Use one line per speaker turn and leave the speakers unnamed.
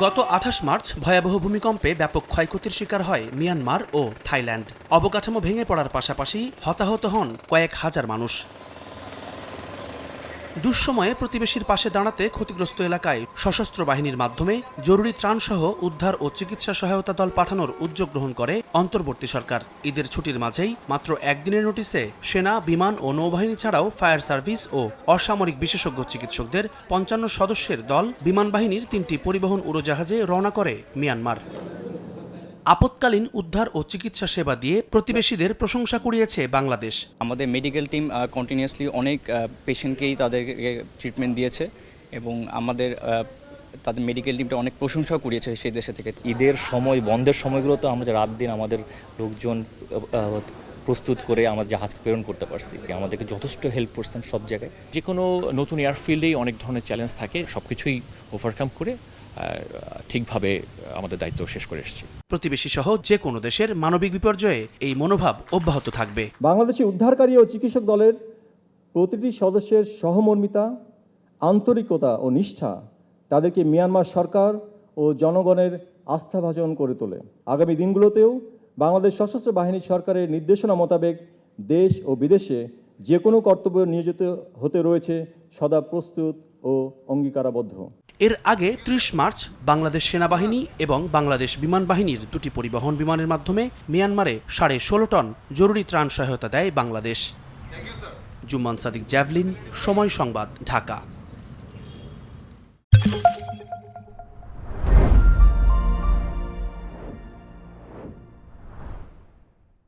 গত আঠাশ মার্চ ভয়াবহ ভূমিকম্পে ব্যাপক ক্ষয়ক্ষতির শিকার হয় মিয়ানমার ও থাইল্যান্ড। অবকাঠামো ভেঙে পড়ার পাশাপাশি হতাহত হন কয়েক হাজার মানুষ। দুঃসময়ে প্রতিবেশীর পাশে দাঁড়াতে ক্ষতিগ্রস্ত এলাকায় সশস্ত্র বাহিনীর মাধ্যমে জরুরি ত্রাণসহ উদ্ধার ও চিকিৎসা সহায়তা দল পাঠানোর উদ্যোগ গ্রহণ করে অন্তর্বর্তী সরকার। ঈদের ছুটির মাঝেই মাত্র একদিনের নোটিসে সেনা, বিমান ও নৌবাহিনী ছাড়াও ফায়ার সার্ভিস ও অসামরিক বিশেষজ্ঞ চিকিৎসকদের পঞ্চান্ন সদস্যের দল বিমান বাহিনীর তিনটি পরিবহন উড়োজাহাজে রওনা করে মিয়ানমার। আপৎকালীন উদ্ধার ও চিকিৎসা সেবা দিয়ে প্রতিবেশীদের প্রশংসা কুড়িয়েছে বাংলাদেশ।
আমাদের মেডিকেল টিম কন্টিনিউয়াসলি অনেক পেশেন্টকেই তাদেরকে ট্রিটমেন্ট দিয়েছে এবং আমাদের তাদের মেডিকেল টিমটা অনেক প্রশংসাও করিয়েছে সেই দেশে থেকে।
ঈদের সময় বন্ধের সময়গুলোতে আমরা যে রাত দিন আমাদের লোকজন প্রস্তুত করে আমার জাহাজকে প্রেরণ করতে পারছি। আমাদেরকে যথেষ্ট হেল্প করছেন সব জায়গায়।
যে কোনো নতুন এয়ারফিল্ডেই অনেক ধরনের চ্যালেঞ্জ থাকে সব কিছুই ওভারকাম করে ঠিকভাবে আমাদের দায়িত্ব শেষ করে এসেছি।
প্রতিবেশী সহ যে কোনো দেশের মানবিক বিপর্যয়ে এই মনোভাব অব্যাহত থাকবে।
বাংলাদেশি উদ্ধারকারী ও চিকিৎসক দলের প্রতিটি সদস্যের সহমর্মিতা আন্তরিকতা ও নিষ্ঠা তাদেরকে মিয়ানমার সরকার ও জনগণের আস্থাভাজন করে তোলে। আগামী দিনগুলোতেও বাংলাদেশ সশস্ত্র বাহিনী সরকারের নির্দেশনা মোতাবেক দেশ ও বিদেশে যে কোনো কর্তব্য নিয়োজিত হতে রয়েছে সদা প্রস্তুত ও অঙ্গীকারাবদ্ধ।
এর আগে ত্রিশ মার্চ বাংলাদেশ সেনাবাহিনী এবং বাংলাদেশ বিমান বাহিনীর দুটি পরিবহন বিমানের মাধ্যমে মিয়ানমারে সাড়ে ষোলো টন জরুরি ত্রাণ সহায়তা দেয় বাংলাদেশ। জুম্মান সাদিক জ্যাভলিন সময় সংবাদ ঢাকা।